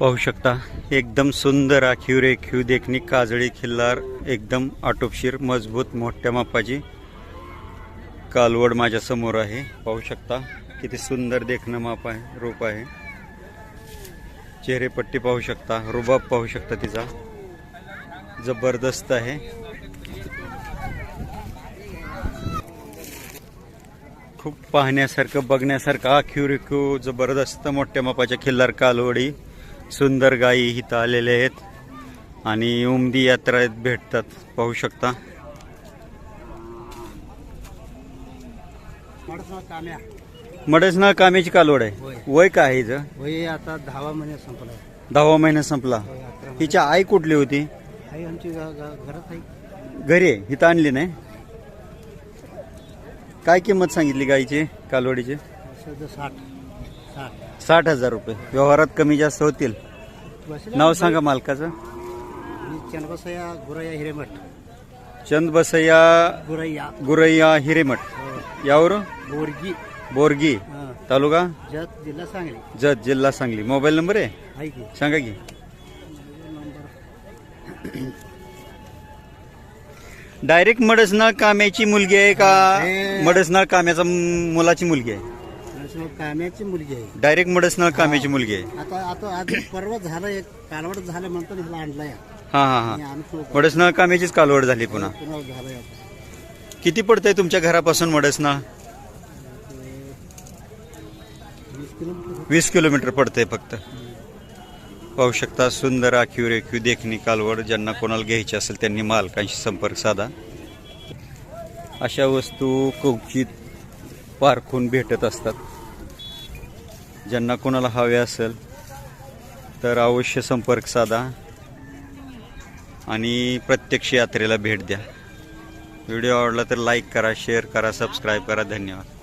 पाहू शकता एकदम सुंदर आखीव रेखीव देखणी काजळी खिल्लार एकदम आटोपशीर मजबूत मोठ्या मापाची कालवड माझ्यासमोर आहे. पाहू शकता किती सुंदर देखणं माप आहे रूप आहे. चेहरेपट्टी पाहू शकता रुबाब पाहू शकता तिचा. जबरदस्त आहे. खूप पाहण्यासारखं बघण्यासारखं आखीव रेखीव जबरदस्त मोठ्या मापाच्या खिल्लार कालवडी. सुंदर गायी इथं आलेले आहेत आणि उमदी यात्रा भेटतात. पाहू शकता. काम्या. मडच ना कामेची कालवड आहे. वय काय आहे हिचं? वय आता दहावा महिन्यात संपलाय. दहावा महिना संपला. महिने. हिच्या आई कुठली होती? आई आमची घरात आहे. घरी आहे. इथं आणली नाही? काय किंमत सांगितली गाईची कालवडीची? साठ साठ हजार रुपये. व्यवहारात कमी जास्त होतील. नाव सांगा मालकाचं. मी चनबसया गुरैया हिरेमठ. चंद बसय्या गुरैया. गुरैया हिरेमठ. हो. यावर बोरगी. बोरगी. तालुका? जत जिल्हा सांगली. जत जिल्हा सांगली. मोबाईल नंबर आहे? सांगा की. डायरेक्ट मडसनाळ काम्याची मुलगी आहे का? मडसनाळ काम्याचा मु- मुलाची मुलगी आहे. नरसिंह काम्याची मुलगी आहे. डायरेक्ट मडसनाळ काम्याची मुलगी आहे. आता आता आज परवा झालं एक कालवड झालं म्हणतो ह्याला आणलाय. हा हा आणि हा आणतो मडसनाळ काम्याचीच कालवड झाली पुन्हा. पुन्हा झालंय आता. किती पडतंय तुमच्या घरापासून मडसनाळ वीस किलोमीटर. वीस किलोमीटर पडतंय फक्त. पाहू शकता सुंदर आखीव रेखीव देखणी कालवड ज्यांना कोणाला घ्यायची असेल त्यांनी मालकांशी संपर्क साधा. अशा वस्तू कवचित पारखून भेटत असतात. ज्यांना कोणाला हवे असेल तर अवश्य संपर्क साधा आणि प्रत्यक्ष यात्रेला भेट द्या. व्हिडिओ आवडला तर लाईक करा शेअर करा सबस्क्राईब करा. धन्यवाद.